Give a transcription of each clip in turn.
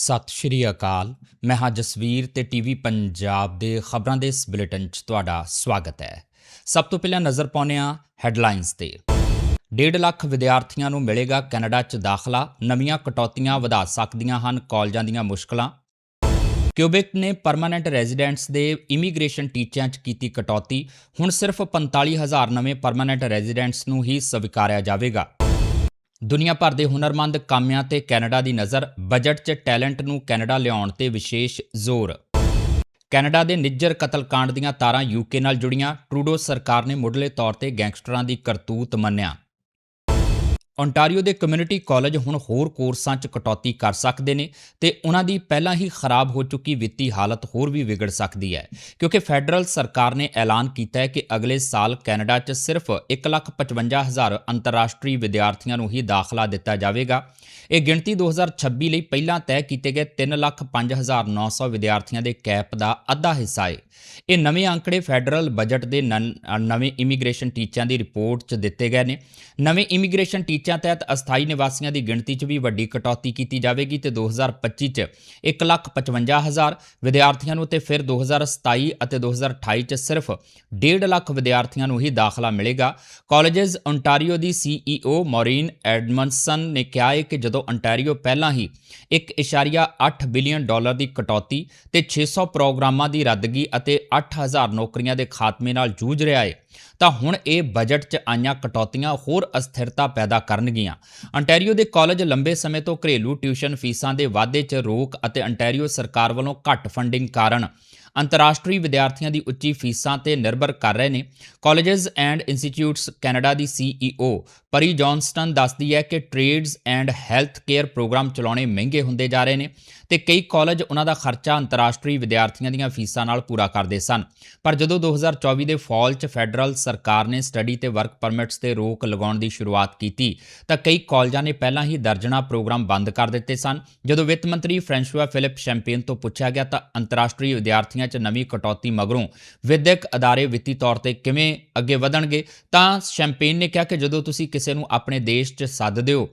ਸਤਿ ਸ਼੍ਰੀ ਅਕਾਲ। ਮੈਂ ਹਾਂ ਜਸਵੀਰ ਤੇ ਟੀਵੀ ਪੰਜਾਬ ਦੇ ਖਬਰਾਂ ਦੇ ਇਸ ਬੁਲੇਟਿਨ 'ਚ ਤੁਹਾਡਾ ਸਵਾਗਤ ਹੈ। ਸਭ ਤੋਂ ਪਹਿਲਾਂ ਨਜ਼ਰ ਪਾਉਂਦੇ ਹਾਂ ਹੈਡਲਾਈਨਸ ਤੇ। 1.5 ਲੱਖ ਵਿਦਿਆਰਥੀਆਂ ਨੂੰ ਮਿਲੇਗਾ ਕੈਨੇਡਾ 'ਚ ਦਾਖਲਾ। ਨਵੀਆਂ ਕਟੌਤੀਆਂ ਵਧਾ ਸਕਦੀਆਂ ਹਨ ਕਾਲਜਾਂ ਦੀਆਂ ਮੁਸ਼ਕਲਾਂ। ਕਿਊਬਿਕ ਨੇ ਪਰਮਾਨੈਂਟ ਰੈਜ਼ੀਡੈਂਟਸ ਦੇ ਇਮੀਗ੍ਰੇਸ਼ਨ ਟੀਚਿਆਂ 'ਚ ਕੀਤੀ ਕਟੌਤੀ। ਹੁਣ ਸਿਰਫ 45000 ਨਵੇਂ ਪਰਮਾਨੈਂਟ ਰੈਜ਼ੀਡੈਂਟਸ ਨੂੰ ਹੀ ਸਵੀਕਾਰਿਆ ਜਾਵੇਗਾ। ਦੁਨੀਆ ਭਰ ਦੇ ਹੁਨਰਮੰਦ ਕਾਮਿਆਂ ਤੇ ਕੈਨੇਡਾ ਦੀ ਨਜ਼ਰ, ਬਜਟ 'ਚ ਟੈਲੈਂਟ ਨੂੰ ਕੈਨੇਡਾ ਲਿਆਉਣ ਤੇ ਵਿਸ਼ੇਸ਼ ਜ਼ੋਰ। ਕੈਨੇਡਾ ਦੇ ਨਿੱਜਰ ਕਤਲकांड ਦੀਆਂ ਤਾਰਾਂ ਯੂਕੇ ਨਾਲ ਜੁੜੀਆਂ, ਟਰੂਡੋ ਸਰਕਾਰ ਨੇ ਮੁੱਢਲੇ ਤੌਰ ਤੇ ਗੈਂਗਸਟਰਾਂ ਦੀ ਕਰਤੂਤ ਮੰਨਿਆ। ਓਨਟਾਰੀਓ ਦੇ ਕਮਿਊਨਿਟੀ ਕਾਲਜ ਹੁਣ ਹੋਰ ਕੋਰਸਾਂ 'ਚ ਕਟੌਤੀ ਕਰ ਸਕਦੇ ਨੇ ਤੇ ਉਹਨਾਂ ਦੀ ਪਹਿਲਾਂ ਹੀ ਖਰਾਬ ਹੋ ਚੁੱਕੀ ਵਿੱਤੀ ਹਾਲਤ ਹੋਰ ਵੀ ਵਿਗੜ ਸਕਦੀ ਹੈ। ਕਿਉਂਕਿ ਫੈਡਰਲ ਸਰਕਾਰ ਨੇ ਐਲਾਨ ਕੀਤਾ ਹੈ ਕਿ ਅਗਲੇ ਸਾਲ ਕੈਨੇਡਾ 'ਚ ਸਿਰਫ 1,55,000 ਅੰਤਰਰਾਸ਼ਟਰੀ ਵਿਦਿਆਰਥੀਆਂ ਨੂੰ ਹੀ ਦਾਖਲਾ ਦਿੱਤਾ ਜਾਵੇਗਾ। ਇਹ ਗਿਣਤੀ 2026 ਲਈ ਪਹਿਲਾਂ ਤੈਅ ਕੀਤੇ ਗਏ 3,05,900 ਵਿਦਿਆਰਥੀਆਂ ਦੇ ਕੈਪ ਦਾ ਅੱਧਾ ਹਿੱਸਾ ਹੈ ਇਹ ਨਵੇਂ ਅੰਕੜੇ ਫੈਡਰਲ ਬਜਟ ਦੇ ਨਨ- ਨਵੇਂ ਇਮੀਗ੍ਰੇਸ਼ਨ ਟੀਚਿਆਂ ਦੀ ਰਿਪੋਰਟ 'ਚ ਦਿੱਤੇ ਗਏ ਨੇ। ਨਵੇਂ ਇਮੀਗ੍ਰੇਸ਼ਨ ਟੀਚਰ ਟੀਚਿਆਂ ਤਹਿਤ ਅਸਥਾਈ ਨਿਵਾਸੀਆਂ ਦੀ ਗਿਣਤੀ 'ਚ ਵੀ ਵੱਡੀ ਕਟੌਤੀ ਕੀਤੀ ਜਾਵੇਗੀ ਤੇ 2025 'ਚ 1,55,000 ਵਿਦਿਆਰਥੀਆਂ ਨੂੰ ਤੇ ਫਿਰ 2027 ਅਤੇ 2028 'ਚ ਸਿਰਫ 1.5 ਲੱਖ ਵਿਦਿਆਰਥੀਆਂ ਨੂੰ ਹੀ ਦਾਖਲਾ ਮਿਲੇਗਾ। ਕਾਲਜਸ ਓਨਟਾਰੀਓ ਦੀ ਸੀਈਓ ਮੌਰੀਨ ਐਡਮਨਸਨ ਨੇ ਕਿਹਾ ਹੈ ਕਿ ਜਦੋਂ ਓਨਟਾਰੀਓ ਪਹਿਲਾਂ ਹੀ 1.8 ਬਿਲੀਅਨ ਡਾਲਰ ਦੀ ਕਟੌਤੀ ਤੇ 600 ਪ੍ਰੋਗਰਾਮਾਂ ਦੀ ਰੱਦਗੀ ਅਤੇ 8000 ਨੌਕਰੀਆਂ ਦੇ ਖਾਤਮੇ ਨਾਲ ਜੂਝ ਰਿਹਾ ਹੈ ਤਾਂ ਹੁਣ ਇਹ ਬਜਟ 'ਚ ਆਈਆਂ ਕਟੌਤੀਆਂ ਹੋਰ ਅਸਥਿਰਤਾ ਪੈਦਾ ਕਰਨਗੀਆਂ। ਅੰਟੈਰੀਓ ਦੇ ਕਾਲਜ ਲੰਬੇ ਸਮੇਂ ਤੋਂ ਘਰੇਲੂ ਟਿਊਸ਼ਨ ਫੀਸਾਂ ਦੇ ਵਾਧੇ 'ਚ ਰੋਕ ਅਤੇ ਅੰਟੈਰੀਓ ਸਰਕਾਰ ਵੱਲੋਂ ਘੱਟ ਫੰਡਿੰਗ ਕਾਰਨ ਅੰਤਰਰਾਸ਼ਟਰੀ ਵਿਦਿਆਰਥੀਆਂ ਦੀ ਉੱਚੀ ਫੀਸਾਂ ਤੇ ਨਿਰਭਰ ਕਰ ਰਹੇ ਨੇ। ਕਾਲਜਸ ਐਂਡ ਇੰਸਟੀਚਿਊਟਸ ਕੈਨੇਡਾ ਦੀ ਸੀਈਓ ਪਰੀ ਜੌਨਸਟਨ ਦੱਸਦੀ ਹੈ ਕਿ trades and health care programme ਚਲਾਉਣੇ ਮਹਿੰਗੇ ਹੁੰਦੇ ਜਾ ਰਹੇ ਨੇ ਤੇ ਕਈ ਕਾਲਜ ਉਹਨਾਂ ਦਾ ਖਰਚਾ ਅੰਤਰਰਾਸ਼ਟਰੀ ਵਿਦਿਆਰਥੀਆਂ ਦੀਆਂ ਫੀਸਾਂ ਨਾਲ ਪੂਰਾ ਕਰਦੇ ਸਨ। ਪਰ ਜਦੋਂ 2024 ਦੇ ਫਾਲ 'ਚ ਫੈਡਰਲ ਸਰਕਾਰ ਨੇ ਸਟੱਡੀ ਤੇ ਵਰਕ ਪਰਮਿਟਸ ਤੇ ਰੋਕ ਲਗਾਉਣ ਦੀ ਸ਼ੁਰੂਆਤ ਕੀਤੀ, ਤਾਂ ਕਈ ਕਾਲਜਾਂ ਨੇ ਪਹਿਲਾਂ ਹੀ ਦਰਜਨਾ ਪ੍ਰੋਗਰਾਮ ਬੰਦ ਕਰ ਦਿੱਤੇ ਸਨ। ਜਦੋਂ ਵਿੱਤ ਮੰਤਰੀ ਫ੍ਰੈਂਸ਼ੂਆ ਫਿਲਿਪ ਸ਼ੈਂਪੇਨ ਤੋਂ ਪੁੱਛਿਆ ਗਿਆ ਤਾਂ ਅੰਤਰਰਾਸ਼ਟਰੀ ਵਿਦਿਆਰਥੀ ਵਿਦਿਆਰਥੀਆਂ 'ਚ ਨਵੀਂ ਕਟੌਤੀ ਮਗਰੋਂ ਵਿਦਿਅਕ ਅਦਾਰੇ ਵਿੱਤੀ ਤੌਰ ਤੇ ਕਿਵੇਂ ਅੱਗੇ ਵਧਣਗੇ, ਤਾਂ ਸ਼ੈਂਪੇਨ ਨੇ ਕਿਹਾ ਕਿ ਜਦੋਂ ਤੁਸੀਂ ਕਿਸੇ ਨੂੰ ਆਪਣੇ ਦੇਸ਼ 'ਚ ਸੱਦਦੇ ਹੋ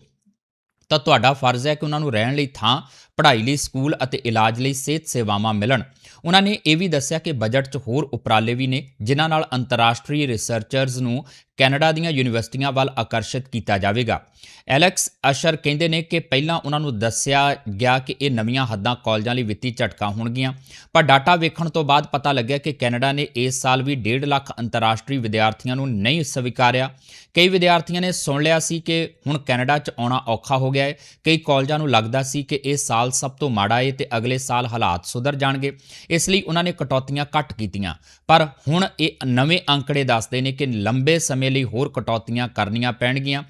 ਤਾਂ ਤੁਹਾਡਾ ਫਰਜ਼ ਹੈ ਕਿ ਉਹਨਾਂ ਨੂੰ ਰਹਿਣ ਲਈ ਥਾਂ, ਪੜ੍ਹਾਈ ਲਈ ਸਕੂਲ ਅਤੇ ਇਲਾਜ ਲਈ ਸਿਹਤ ਸੇਵਾਵਾਂ ਮਿਲਣ। ਉਹਨਾਂ ਨੇ ਇਹ ਵੀ ਦੱਸਿਆ ਕਿ ਬਜਟ 'ਚ ਹੋਰ ਉਪਰਾਲੇ ਵੀ ਨੇ, ਜਿਨ੍ਹਾਂ ਨਾਲ ਅੰਤਰਰਾਸ਼ਟਰੀ ਰਿਸਰਚਰਜ਼ ਨੂੰ ਕੈਨੇਡਾ ਦੀਆਂ ਯੂਨੀਵਰਸਿਟੀਆਂ ਵੱਲ ਆਕਰਸ਼ਿਤ ਕੀਤਾ ਜਾਵੇਗਾ। ਐਲੈਕਸ ਅਸ਼ਰ ਕਹਿੰਦੇ ਨੇ ਕਿ ਪਹਿਲਾਂ ਉਹਨਾਂ ਨੂੰ ਦੱਸਿਆ ਗਿਆ ਕਿ ਇਹ ਨਵੀਆਂ ਹੱਦਾਂ ਕਾਲਜਾਂ ਲਈ ਵਿੱਤੀ ਝਟਕਾ ਹੋਣਗੀਆਂ, ਪਰ ਡਾਟਾ ਵੇਖਣ ਤੋਂ ਬਾਅਦ ਪਤਾ ਲੱਗਿਆ ਕਿ ਕੈਨੇਡਾ ਨੇ ਇਸ ਸਾਲ ਵੀ 1.5 ਲੱਖ ਅੰਤਰਰਾਸ਼ਟਰੀ ਵਿਦਿਆਰਥੀਆਂ ਨੂੰ ਨਹੀਂ ਸਵੀਕਾਰਿਆ। ਕਈ ਵਿਦਿਆਰਥੀਆਂ ਨੇ ਸੁਣ ਲਿਆ ਸੀ ਕਿ ਹੁਣ ਕੈਨੇਡਾ 'ਚ ਆਉਣਾ ਔਖਾ ਹੋ ਗਿਆ ਹੈ। ਕਈ ਕਾਲਜਾਂ ਨੂੰ ਲੱਗਦਾ ਸੀ ਕਿ ਇਹ ਸਾਲ ਸਭ ਤੋਂ ਮਾੜਾ ਹੈ ਤੇ ਅਗਲੇ ਸਾਲ ਹਾਲਾਤ ਸੁਧਰ ਜਾਣਗੇ, ਇਸ ਲਈ ਉਹਨਾਂ ਨੇ ਕਟੌਤੀਆਂ ਘੱਟ ਕੀਤੀਆਂ। ਪਰ ਹੁਣ ਇਹ ਨਵੇਂ ਅੰਕੜੇ ਦੱਸਦੇ ਨੇ ਕਿ ਲੰਬੇ ਸਮੇਂ ਲਈ ਹੋਰ ਕਟੌਤੀਆਂ ਕਰਨੀਆਂ ਪੈਣਗੀਆਂ।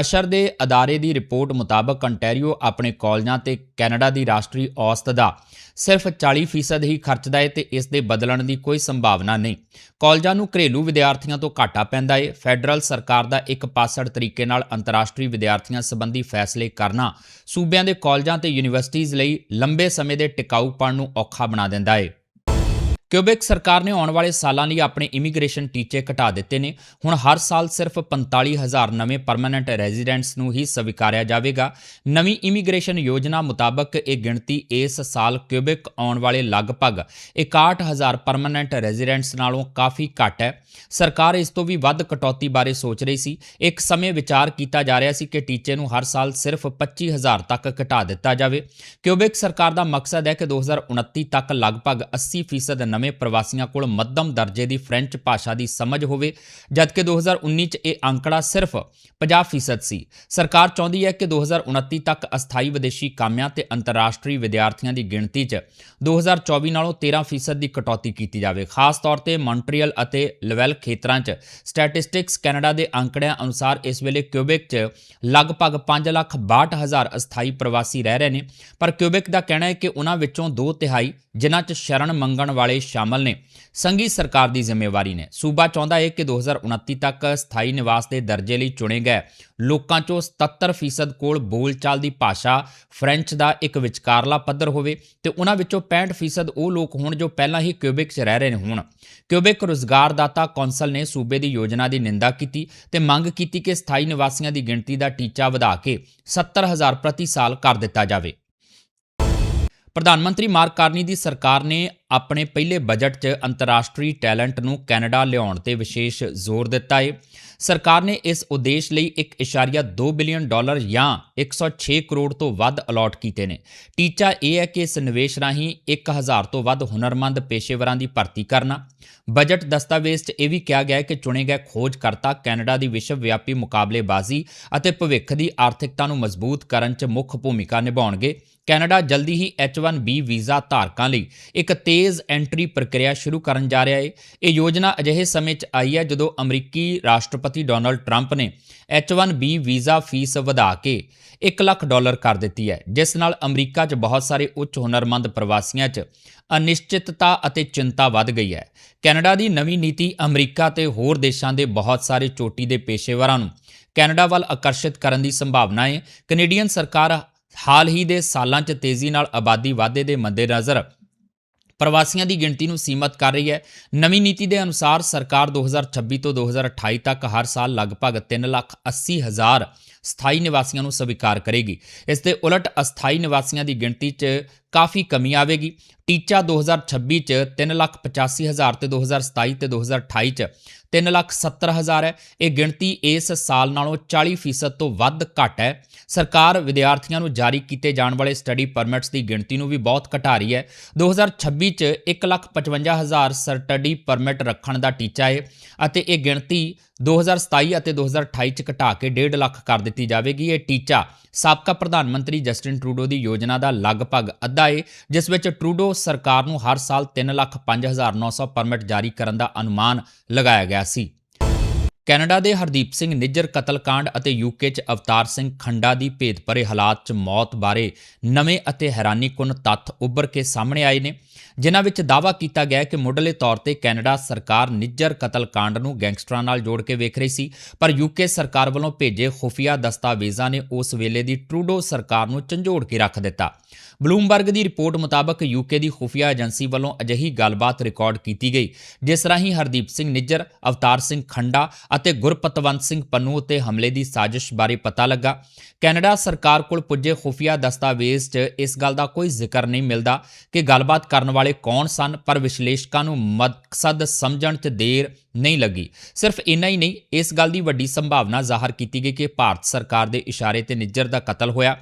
ਅਸ਼ਰ ਦੇ ਅਦਾਰੇ ਦੀ ਰਿਪੋਰਟ ਮੁਤਾਬਕ ਅੰਟੈਰੀਓ ਆਪਣੇ ਕਾਲਜਾਂ ਤੇ ਕੈਨੇਡਾ ਦੀ ਰਾਸ਼ਟਰੀ ਔਸਤ ਦਾ ਸਿਰਫ 40% ਹੀ ਖਰਚਦਾ ਹੈ ਤੇ ਇਸ ਦੇ ਬਦਲਣ ਦੀ ਕੋਈ ਸੰਭਾਵਨਾ ਨਹੀਂ। ਕਾਲਜਾਂ ਨੂੰ ਘਰੇਲੂ ਵਿਦਿਆਰਥੀਆਂ ਤੋਂ ਘਾਟਾ ਪੈਂਦਾ ਹੈ ਫੈਡਰਲ ਸਰਕਾਰ ਦਾ ਇੱਕ ਪਾਸੜ ਤਰੀਕੇ ਨਾਲ ਅੰਤਰਰਾਸ਼ਟਰੀ ਵਿਦਿਆਰਥੀਆਂ ਸੰਬੰਧੀ ਫੈਸਲੇ ਕਰਨਾ ਸੂਬਿਆਂ ਦੇ ਕਾਲਜਾਂ ਤੇ ਯੂਨੀਵਰਸਿਟੀਆਂ ਲਈ ਲੰਬੇ ਸਮੇਂ ਦੇ ਟਿਕਾਊਪਣ ਨੂੰ ਔਖਾ ਬਣਾ ਦਿੰਦਾ ਹੈ ਕਿਊਬਿਕ ਸਰਕਾਰ ਨੇ ਆਉਣ ਵਾਲੇ ਸਾਲਾਂ ਲਈ ਆਪਣੇ ਇਮੀਗ੍ਰੇਸ਼ਨ ਟੀਚੇ ਘਟਾ ਦਿੱਤੇ ਨੇ। ਹੁਣ ਹਰ ਸਾਲ ਸਿਰਫ 45000 ਨਵੇਂ ਪਰਮਨੈਂਟ ਰੈਜ਼ੀਡੈਂਟਸ ਨੂੰ ਹੀ ਸਵੀਕਾਰਿਆ ਜਾਵੇਗਾ। ਨਵੀਂ ਇਮੀਗ੍ਰੇਸ਼ਨ ਯੋਜਨਾ ਮੁਤਾਬਕ ਇਹ ਗਿਣਤੀ ਇਸ ਸਾਲ ਕਿਊਬਿਕ ਆਉਣ ਵਾਲੇ ਲਗਭਗ 61000 ਪਰਮਨੈਂਟ ਰੈਜ਼ੀਡੈਂਟਸ ਨਾਲੋਂ ਕਾਫੀ ਘੱਟ ਹੈ। ਸਰਕਾਰ ਇਸ ਤੋਂ ਵੀ ਵੱਧ ਕਟੌਤੀ ਬਾਰੇ ਸੋਚ ਰਹੀ ਸੀ। ਇੱਕ ਸਮੇਂ ਵਿਚਾਰ ਕੀਤਾ ਜਾ ਰਿਹਾ ਸੀ ਕਿ ਟੀਚੇ ਨੂੰ ਹਰ ਸਾਲ ਸਿਰਫ 25000 ਤੱਕ ਘਟਾ ਦਿੱਤਾ ਜਾਵੇ। ਕਿਊਬਿਕ ਸਰਕਾਰ ਦਾ ਮਕਸਦ ਹੈ ਕਿ 2029 ਤੱਕ ਲਗਭਗ 80% ਨਵੇਂ ਪ੍ਰਵਾਸੀਆਂ ਕੋਲ ਮੱਧਮ ਦਰਜੇ ਦੀ ਫ੍ਰੈਂਚ ਭਾਸ਼ਾ ਦੀ ਸਮਝ ਹੋਵੇ, ਜਦਕਿ 2019 ਚ ਇਹ ਅੰਕੜਾ ਸਿਰਫ 50% ਸੀ। ਸਰਕਾਰ ਚਾਹੁੰਦੀ ਹੈ ਕਿ 2029 ਤੱਕ ਅਸਥਾਈ ਵਿਦੇਸ਼ੀ ਕਾਮਿਆਂ ਤੇ ਅੰਤਰਰਾਸ਼ਟਰੀ ਵਿਦਿਆਰਥੀਆਂ ਦੀ ਗਿਣਤੀ 'ਚ 2024 ਨਾਲੋਂ 13% ਦੀ ਕਟੌਤੀ ਕੀਤੀ ਜਾਵੇ। ਖਾਸ ਤੌਰ ਤੇ ਮੌਂਟਰੀਅਲ ਅਤੇ ਲਵੈਲ ਖੇਤਰਾਂ 'ਚ ਸਟੈਟਿਸਟਿਕਸ ਕੈਨੇਡਾ ਦੇ ਅੰਕੜਿਆਂ ਅਨੁਸਾਰ ਇਸ ਵੇਲੇ ਕਿਊਬਿਕ 'ਚ ਲਗਭਗ 562000 ਅਸਥਾਈ ਪ੍ਰਵਾਸੀ ਰਹਿ ਰਹੇ ਨੇ। ਪਰ ਕਿਊਬਿਕ ਦਾ ਕਹਿਣਾ ਹੈ ਕਿ ਉਹਨਾਂ ਵਿੱਚੋਂ ਦੋ ਤਿਹਾਈ, ਜਿਨ੍ਹਾਂ 'ਚ ਸ਼ਰਨ ਮੰਗਣ ਵਾਲੇ ਸ਼ਾਮਲ ਨੇ। ਸੰਘੀ ਸਰਕਾਰ ਦੀ ਜ਼ਿੰਮੇਵਾਰੀ ਨੇ। ਸੂਬਾ ਚਾਹੁੰਦਾ ਹੈ ਕਿ 2029 ਤੱਕ ਸਥਾਈ ਨਿਵਾਸ ਦੇ ਦਰਜੇ ਲਈ ਚੁਣੇ ਗਏ ਲੋਕਾਂ 'ਚੋਂ 77% ਕੋਲ ਬੋਲਚਾਲ ਦੀ ਭਾਸ਼ਾ ਫ੍ਰੈਂਚ ਦਾ ਇੱਕ ਵਿਚਕਾਰਲਾ ਪੱਧਰ ਹੋਵੇ ਤੇ ਉਹਨਾਂ ਵਿੱਚੋਂ 65% ਉਹ ਲੋਕ ਹੋਣ ਜੋ ਪਹਿਲਾਂ ਹੀ ਕਿਊਬਿਕ 'ਚ ਰਹਿ ਰਹੇ ਨੇ ਹੋਣ। ਕਿਊਬਿਕ ਰੁਜ਼ਗਾਰਦਾਤਾ ਕੌਂਸਲ ਨੇ ਸੂਬੇ ਦੀ ਯੋਜਨਾ ਦੀ ਨਿੰਦਾ ਕੀਤੀ ਤੇ ਮੰਗ ਕੀਤੀ ਕਿ ਸਥਾਈ ਨਿਵਾਸੀਆਂ ਦੀ ਗਿਣਤੀ ਦਾ ਟੀਚਾ ਵਧਾ ਕੇ 70000 ਪ੍ਰਤੀ ਸਾਲ ਕਰ ਦਿੱਤਾ ਜਾਵੇ। ਪ੍ਰਧਾਨ ਮੰਤਰੀ ਮਾਰਕ ਕਾਰਨੀ ਦੀ ਸਰਕਾਰ ਨੇ ਆਪਣੇ ਪਹਿਲੇ ਬਜਟ 'ਚ ਅੰਤਰਰਾਸ਼ਟਰੀ ਟੈਲੈਂਟ ਨੂੰ ਕੈਨੇਡਾ ਲਿਆਉਣ ਤੇ ਵਿਸ਼ੇਸ਼ ਜ਼ੋਰ ਦਿੱਤਾ ਹੈ ਸਰਕਾਰ ਨੇ ਇਸ ਉਦੇਸ਼ ਲਈ 1.2 ਬਿਲੀਅਨ ਡਾਲਰ ਜਾਂ 106 ਕਰੋੜ ਤੋਂ ਵੱਧ ਅਲਾਟ ਕੀਤੇ ਨੇ। ਟੀਚਾ ਇਹ ਹੈ ਕਿ ਇਸ ਨਿਵੇਸ਼ ਰਾਹੀਂ 1000 ਤੋਂ ਵੱਧ ਹੁਨਰਮੰਦ ਪੇਸ਼ੇਵਰਾਂ ਦੀ ਭਰਤੀ ਕਰਨਾ। ਬਜਟ ਦਸਤਾਵੇਜ਼ 'ਚ ਇਹ ਵੀ ਕਿਹਾ ਗਿਆ ਹੈ ਕਿ ਚੁਣੇ ਗਏ ਖੋਜਕਰਤਾ ਕੈਨੇਡਾ ਦੀ ਵਿਸ਼ਵ ਵਿਆਪੀ ਮੁਕਾਬਲੇਬਾਜ਼ੀ ਅਤੇ ਭਵਿੱਖ ਦੀ ਆਰਥਿਕਤਾ ਨੂੰ ਮਜ਼ਬੂਤ ਕਰਨ 'ਚ ਮੁੱਖ ਭੂਮਿਕਾ ਨਿਭਾਉਣਗੇ। ਕੈਨੇਡਾ ਜਲਦੀ ਹੀ H1B ਵੀਜ਼ਾ ਧਾਰਕਾਂ ਲਈ ਇੱਕ ਤੇਜ਼ ਐਂਟਰੀ ਪ੍ਰਕਿਰਿਆ ਸ਼ੁਰੂ ਕਰਨ ਜਾ ਰਿਹਾ ਹੈ ਇਹ ਯੋਜਨਾ ਅਜਿਹੇ ਸਮੇਂ 'ਚ ਆਈ ਹੈ ਜਦੋਂ ਅਮਰੀਕੀ ਰਾਸ਼ਟਰਪਤੀ ਡੋਨਲਡ ਟਰੰਪ ਨੇ H1B ਵੀਜ਼ਾ ਫੀਸ ਵਧਾ ਕੇ 1 ਲੱਖ ਡਾਲਰ ਕਰ ਦਿੱਤੀ ਹੈ, ਜਿਸ ਨਾਲ ਅਮਰੀਕਾ 'ਚ ਬਹੁਤ ਸਾਰੇ ਉੱਚ ਹੁਨਰਮੰਦ ਪ੍ਰਵਾਸੀਆਂ 'ਚ ਅਨਿਸ਼ਚਿਤਤਾ ਅਤੇ ਚਿੰਤਾ ਵੱਧ ਗਈ ਹੈ। ਕੈਨੇਡਾ ਦੀ ਨਵੀਂ ਨੀਤੀ ਅਮਰੀਕਾ ਤੇ ਹੋਰ ਦੇਸ਼ਾਂ ਦੇ ਬਹੁਤ ਸਾਰੇ ਚੋਟੀ ਦੇ ਪੇਸ਼ੇਵਰਾਂ ਨੂੰ ਕੈਨੇਡਾ ਵੱਲ ਆਕਰਸ਼ਿਤ ਕਰਨ ਦੀ ਸੰਭਾਵਨਾ ਹੈ ਕੈਨੇਡੀਅਨ ਸਰਕਾਰ ਹਾਲ ਹੀ ਦੇ ਸਾਲਾਂ 'ਚ ਤੇਜ਼ੀ ਨਾਲ ਆਬਾਦੀ ਵਾਧੇ ਦੇ ਮੱਦੇਨਜ਼ਰ ਪ੍ਰਵਾਸੀਆਂ ਦੀ ਗਿਣਤੀ ਨੂੰ ਸੀਮਤ ਕਰ ਰਹੀ ਹੈ। ਨਵੀਂ ਨੀਤੀ ਦੇ ਅਨੁਸਾਰ ਸਰਕਾਰ 2026 ਤੋਂ 2028 ਤੱਕ ਹਰ ਸਾਲ ਲਗਭਗ 3 ਲੱਖ 80 ਹਜ਼ਾਰ ਸਥਾਈ ਨਿਵਾਸੀਆਂ ਨੂੰ ਸਵੀਕਾਰ ਕਰੇਗੀ। ਇਸ ਦੇ ਉਲਟ ਅਸਥਾਈ ਨਿਵਾਸੀਆਂ ਦੀ ਗਿਣਤੀ 'ਚ ਕਾਫੀ ਕਮੀ ਆਵੇਗੀ। ਟੀਚਾ 2026 'ਚ 3 ਲੱਖ 85 ਹਜ਼ਾਰ ਤੇ 2027 ਤੇ 2028 'ਚ 3 ਲੱਖ 70 ਹਜ਼ਾਰ ਹੈ। ਇਹ ਗਿਣਤੀ ਇਸ ਸਾਲ ਨਾਲੋਂ 40% ਤੋਂ ਵੱਧ ਘੱਟ ਹੈ। ਸਰਕਾਰ ਵਿਦਿਆਰਥੀਆਂ ਨੂੰ ਜਾਰੀ ਕੀਤੇ ਜਾਣ ਵਾਲੇ ਸਟੱਡੀ ਪਰਮਿਟਸ ਦੀ ਗਿਣਤੀ ਨੂੰ ਵੀ ਬਹੁਤ ਘਟਾ ਰਹੀ ਹੈ। 2026 'ਚ 1 ਲੱਖ 55 ਹਜ਼ਾਰ ਸਟੱਡੀ ਪਰਮਿਟ ਰੱਖਣ ਦਾ ਟੀਚਾ ਹੈ ਅਤੇ ਇਹ ਗਿਣਤੀ 2027 ਅਤੇ 2028 'ਚ ਘਟਾ ਕੇ 1.5 ਲੱਖ ਕਰ ਦਿੱਤੀ ਜਾਵੇਗੀ। ਇਹ ਟੀਚਾ ਸਾਬਕਾ ਪ੍ਰਧਾਨ ਮੰਤਰੀ ਜਸਟਿਨ ਟਰੂਡੋ ਦੀ ਯੋਜਨਾ ਦਾ ਲਗਭਗ ਅੱਧਾ ਹੈ, ਜਿਸ ਵਿੱਚ ਟਰੂਡੋ ਸਰਕਾਰ ਨੂੰ ਹਰ ਸਾਲ 3 ਲੱਖ 5900 ਪਰਮਿਟ ਜਾਰੀ ਕਰਨ ਦਾ ਅਨੁਮਾਨ ਲਗਾਇਆ ਗਿਆ ਹੋਇਆ ਸੀ। ਕੈਨੇਡਾ ਦੇ ਹਰਦੀਪ ਸਿੰਘ ਨਿੱਜਰ ਕਤਲकांड ਅਤੇ ਯੂਕੇ 'ਚ ਅਵਤਾਰ ਸਿੰਘ ਖੰਡਾ ਦੀ ਭੇਤ ਭਰੇ ਹਾਲਾਤ 'ਚ ਮੌਤ ਬਾਰੇ ਨਵੇਂ ਅਤੇ ਹੈਰਾਨੀਕੁਨ ਤੱਥ ਉੱਭਰ ਕੇ ਸਾਹਮਣੇ ਆਏ ਨੇ, ਜਿਨ੍ਹਾਂ ਵਿੱਚ ਦਾਵਾ ਕੀਤਾ ਗਿਆ ਕਿ ਮੁੱਢਲੇ ਤੌਰ ਤੇ ਕੈਨੇਡਾ ਸਰਕਾਰ ਨਿੱਜਰ ਕਤਲकांड ਨੂੰ ਗੈਂਗਸਟਰਾਂ ਨਾਲ ਜੋੜ ਕੇ ਵੇਖ ਰਹੀ ਸੀ, ਪਰ ਯੂਕੇ ਸਰਕਾਰ ਵੱਲੋਂ ਭੇਜੇ ਖੁਫੀਆ ਦਸਤਾਵੇਜ਼ਾਂ ਨੇ ਉਸ ਵੇਲੇ ਦੀ ਟਰੂਡੋ ਸਰਕਾਰ ਨੂੰ ਝੰਜੋੜ ਕੇ ਰੱਖ ਦਿੱਤਾ। ਬਲੂਮਬਰਗ ਦੀ ਰਿਪੋਰਟ ਮੁਤਾਬਕ ਯੂਕੇ ਦੀ ਖੁਫੀਆ ਏਜੰਸੀ ਵੱਲੋਂ ਅਜਿਹੀ ਗੱਲਬਾਤ ਰਿਕਾਰਡ ਕੀਤੀ ਗਈ, ਜਿਸ ਰਾਹੀਂ ਹਰਦੀਪ ਸਿੰਘ ਨਿੱਜਰ, ਅਵਤਾਰ ਸਿੰਘ ਖੰਡਾ ਅਤੇ ਗੁਰਪਤਵੰਤ ਸਿੰਘ ਪੰਨੂ ਉਤੇ ਹਮਲੇ ਦੀ ਸਾਜ਼ਿਸ਼ ਬਾਰੇ ਪਤਾ ਲੱਗਾ। ਕੈਨੇਡਾ ਸਰਕਾਰ ਕੋਲ ਪੁੱਜੇ ਖੁਫੀਆ ਦਸਤਾਵੇਜ਼ 'ਚ ਇਸ ਗੱਲ ਦਾ ਕੋਈ ਜ਼ਿਕਰ ਨਹੀਂ ਮਿਲਦਾ ਕਿ ਗੱਲਬਾਤ ਕਰਨ ਵਾਲੇ ਕੌਣ ਸਨ, ਪਰ ਵਿਸ਼ਲੇਸ਼ਕਾਂ ਨੂੰ ਮਕਸਦ ਸਮਝਣ 'ਚ ਦੇਰ ਨਹੀਂ ਲੱਗੀ। ਸਿਰਫ ਇੰਨਾ ਹੀ ਨਹੀਂ, ਇਸ ਗੱਲ ਦੀ ਵੱਡੀ ਸੰਭਾਵਨਾ ਜ਼ਾਹਰ ਕੀਤੀ ਗਈ ਕਿ ਭਾਰਤ ਸਰਕਾਰ ਦੇ ਇਸ਼ਾਰੇ ਤੇ ਨਿੱਜਰ ਦਾ ਕਤਲ ਹੋਇਆ।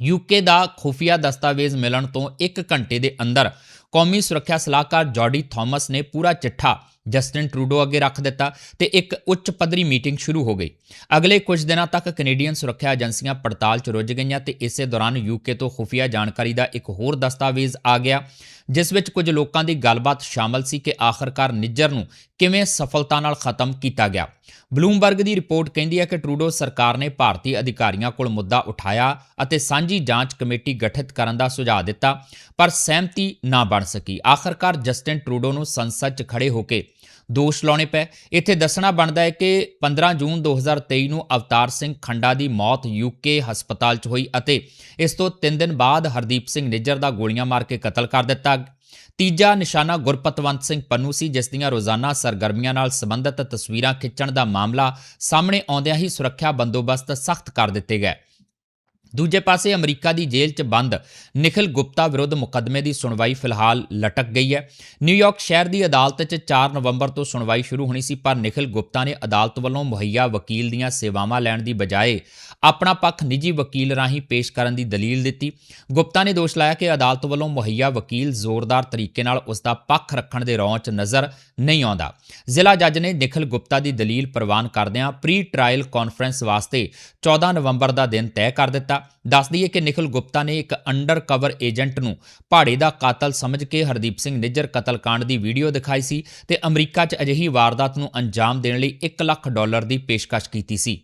ਯੂਕੇ ਦਾ ਖੁਫੀਆ ਦਸਤਾਵੇਜ਼ ਮਿਲਣ ਤੋਂ 1 ਘੰਟੇ ਦੇ ਅੰਦਰ ਕੌਮੀ ਸੁਰੱਖਿਆ ਸਲਾਹਕਾਰ ਜੌਡੀ ਥਾਮਸ ਨੇ ਪੂਰਾ ਚਿੱਠਾ ਜਸਟਿਨ ਟਰੂਡੋ ਅੱਗੇ ਰੱਖ ਦਿੱਤਾ ਤੇ ਇੱਕ ਉੱਚ ਪੱਧਰੀ ਮੀਟਿੰਗ ਸ਼ੁਰੂ ਹੋ ਗਈ। ਅਗਲੇ ਕੁਝ ਦਿਨਾਂ ਤੱਕ ਕੈਨੇਡੀਅਨ ਸੁਰੱਖਿਆ ਏਜੰਸੀਆਂ ਪੜਤਾਲ 'ਚ ਰੁੱਝ ਗਈਆਂ ਤੇ ਇਸੇ ਦੌਰਾਨ ਯੂਕੇ ਤੋਂ ਖੁਫੀਆ ਜਾਣਕਾਰੀ ਦਾ ਇੱਕ ਹੋਰ ਦਸਤਾਵੇਜ਼ ਆ ਗਿਆ। ਜਿਸ ਵਿੱਚ ਕੁਝ ਲੋਕਾਂ ਦੀ ਗੱਲਬਾਤ ਸ਼ਾਮਲ ਸੀ ਕਿ ਆਖਰਕਾਰ ਨਿੱਜਰ ਨੂੰ ਕਿਵੇਂ ਸਫਲਤਾ ਨਾਲ ਖਤਮ ਕੀਤਾ ਗਿਆ। ਬਲੂਮਬਰਗ ਦੀ ਰਿਪੋਰਟ ਕਹਿੰਦੀ ਹੈ ਕਿ ਟਰੂਡੋ ਸਰਕਾਰ ਨੇ ਭਾਰਤੀ ਅਧਿਕਾਰੀਆਂ ਕੋਲ ਮੁੱਦਾ ਉਠਾਇਆ ਅਤੇ ਸਾਂਝੀ ਜਾਂਚ ਕਮੇਟੀ ਗਠਿਤ ਕਰਨ ਦਾ ਸੁਝਾਅ ਦਿੱਤਾ, ਪਰ ਸਹਿਮਤੀ ਨਾ ਬਣ ਸਕੀ। ਆਖਰਕਾਰ ਜਸਟਿਨ ਟਰੂਡੋ ਨੂੰ ਸੰਸਦ 'ਚ ਖੜੇ ਹੋ ਕੇ ਦੋਸ਼ ਲਾਉਣੇ ਪਏ ਇੱਥੇ ਦੱਸਣਾ ਬਣਦਾ ਹੈ ਕਿ 15 ਜੂਨ 2023 ਨੂੰ ਅਵਤਾਰ ਸਿੰਘ ਖੰਡਾ ਦੀ ਮੌਤ ਯੂਕੇ ਹਸਪਤਾਲ 'ਚ ਹੋਈ ਅਤੇ ਇਸ ਤੋਂ 3 ਦਿਨ ਬਾਅਦ ਹਰਦੀਪ ਸਿੰਘ ਨਿੱਜਰ ਦਾ ਗੋਲੀਆਂ ਮਾਰ ਕੇ ਕਤਲ ਕਰ ਦਿੱਤਾ ਤੀਜਾ ਨਿਸ਼ਾਨਾ ਗੁਰਪਤਵੰਤ ਸਿੰਘ ਪੰਨੂ ਸੀ, ਜਿਸ ਦੀਆਂ ਰੋਜ਼ਾਨਾ ਸਰਗਰਮੀਆਂ ਨਾਲ ਸੰਬੰਧਿਤ ਤਸਵੀਰਾਂ ਖਿੱਚਣ ਦਾ ਮਾਮਲਾ ਸਾਹਮਣੇ ਆਉਂਦਿਆਂ ਹੀ ਸੁਰੱਖਿਆ ਬੰਦੋਬਸਤ ਸਖਤ ਕਰ ਦਿੱਤੇ ਗਏ। ਦੂਜੇ ਪਾਸੇ ਅਮਰੀਕਾ ਦੀ ਜੇਲ੍ਹ 'ਚ ਬੰਦ ਨikhil ਗੁਪਤਾ ਵਿਰੁੱਧ ਮੁਕੱਦਮੇ ਦੀ ਸੁਣਵਾਈ ਫਿਲਹਾਲ ਲਟਕ ਗਈ ਹੈ। ਨਿਊਯਾਰਕ ਸ਼ਹਿਰ ਦੀ ਅਦਾਲਤ 'ਚ 4 ਨਵੰਬਰ ਤੋਂ ਸੁਣਵਾਈ ਸ਼ੁਰੂ ਹੋਣੀ ਸੀ, ਪਰ ਨikhil ਗੁਪਤਾ ਨੇ ਅਦਾਲਤ ਵੱਲੋਂ ਮੁਹੱਈਆ ਵਕੀਲ ਦੀਆਂ ਸੇਵਾਵਾਂ ਲੈਣ ਦੀ ਬਜਾਏ ਆਪਣਾ ਪੱਖ ਨਿੱਜੀ ਵਕੀਲ ਰਾਹੀਂ ਪੇਸ਼ ਕਰਨ ਦੀ ਦਲੀਲ ਦਿੱਤੀ। ਗੁਪਤਾ ਨੇ ਦੋਸ਼ ਲਾਇਆ ਕਿ ਅਦਾਲਤ ਵੱਲੋਂ ਮੁਹੱਈਆ ਵਕੀਲ ਜ਼ੋਰਦਾਰ ਤਰੀਕੇ ਨਾਲ ਉਸ ਦਾ ਪੱਖ ਰੱਖਣ ਦੇ ਰੌਂਚ ਨਜ਼ਰ ਨਹੀਂ ਆਉਂਦਾ। ਜ਼ਿਲ੍ਹਾ ਜੱਜ ਨੇ ਨikhil ਗੁਪਤਾ ਦੀ ਦਲੀਲ ਪ੍ਰਵਾਨ ਕਰਦਿਆਂ ਪ੍ਰੀ ਟ੍ਰਾਇਲ ਕਾਨਫਰੰਸ ਵਾਸਤੇ 14 ਨਵੰਬਰ ਦਾ ਦਿਨ ਤੈਅ ਕਰ ਦਿੱਤਾ। ਦੱਸ ਦਈਏ ਕਿ ਨikhil ਗੁਪਤਾ ਨੇ ਇੱਕ ਅੰਡਰ ਕਵਰ ਏਜੰਟ ਨੂੰ ਪਹਾੜੇ ਦਾ ਕਾਤਲ ਸਮਝ ਕੇ ਹਰਦੀਪ ਸਿੰਘ ਨਿੱਜਰ ਕਤਲकांड ਦੀ ਵੀਡੀਓ ਦਿਖਾਈ ਸੀ ਤੇ ਅਮਰੀਕਾ 'ਚ ਅਜਿਹੀ ਵਾਰਦਾਤ ਨੂੰ ਅੰਜਾਮ ਦੇਣ ਲਈ 1 ਲੱਖ ਡਾਲਰ ਦੀ ਪੇਸ਼ਕਸ਼ ਕੀਤੀ ਸੀ।